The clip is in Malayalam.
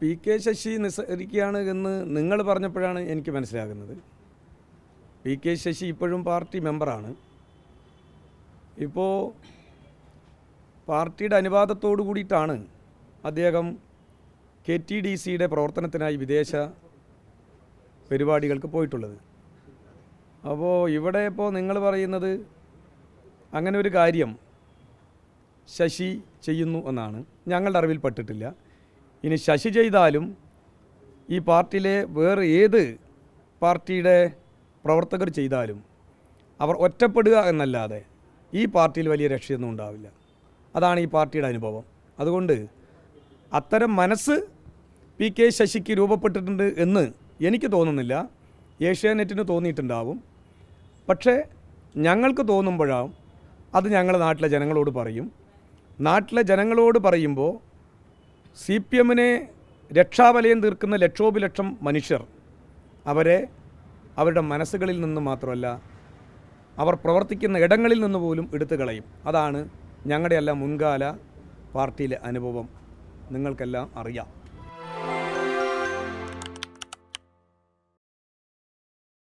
പി കെ ശശി നിസ്സരിക്കുകയാണ് എന്ന് നിങ്ങൾ പറഞ്ഞപ്പോഴാണ് എനിക്ക് മനസ്സിലാകുന്നത്. പി കെ ശശി ഇപ്പോഴും പാർട്ടി മെമ്പറാണ്. ഇപ്പോൾ പാർട്ടിയുടെ അനുവാദത്തോടു കൂടിയിട്ടാണ് അദ്ദേഹം കെ ടി ഡി സിയുടെ പ്രവർത്തനത്തിനായി വിദേശ പരിപാടികൾക്ക് പോയിട്ടുള്ളത്. അപ്പോൾ ഇവിടെ ഇപ്പോൾ നിങ്ങൾ പറയുന്നത് അങ്ങനെ ഒരു കാര്യം ശശി ചെയ്യുന്നു എന്നാണ്. ഞങ്ങളുടെ അറിവിൽ അറിവിൽപ്പെട്ടിട്ടില്ല ഇനി ശശി ചെയ്താലും ഈ പാർട്ടിയിലെ വേറെ ഏത് പാർട്ടിയുടെ പ്രവർത്തകർ ചെയ്താലും അവർ ഒറ്റപ്പെടുക എന്നല്ലാതെ ഈ പാർട്ടിയിൽ വലിയ രക്ഷയൊന്നും ഉണ്ടാവില്ല. അതാണ് ഈ പാർട്ടിയുടെ അനുഭവം. അതുകൊണ്ട് അത്തരം മനസ്സ് പി കെ ശശിക്ക് രൂപപ്പെട്ടിട്ടുണ്ട് എന്ന് എനിക്ക് തോന്നുന്നില്ല. ഏഷ്യാനെറ്റിന് തോന്നിയിട്ടുണ്ടാവും. പക്ഷേ ഞങ്ങൾക്ക് തോന്നുമ്പോഴാവും അത് ഞങ്ങൾ നാട്ടിലെ ജനങ്ങളോട് പറയും. നാട്ടിലെ ജനങ്ങളോട് പറയുമ്പോൾ സി പി എമ്മിനെ രക്ഷാവലയം തീർക്കുന്ന ലക്ഷോപലക്ഷം മനുഷ്യർ അവരെ അവരുടെ മനസ്സുകളിൽ നിന്ന് മാത്രമല്ല അവർ പ്രവർത്തിക്കുന്ന ഇടങ്ങളിൽ നിന്ന് പോലും എടുത്തു കളയും. അതാണ് ഞങ്ങളുടെയെല്ലാം മുൻകാല പാർട്ടിയിലെ അനുഭവം. നിങ്ങൾക്കെല്ലാം അറിയാം.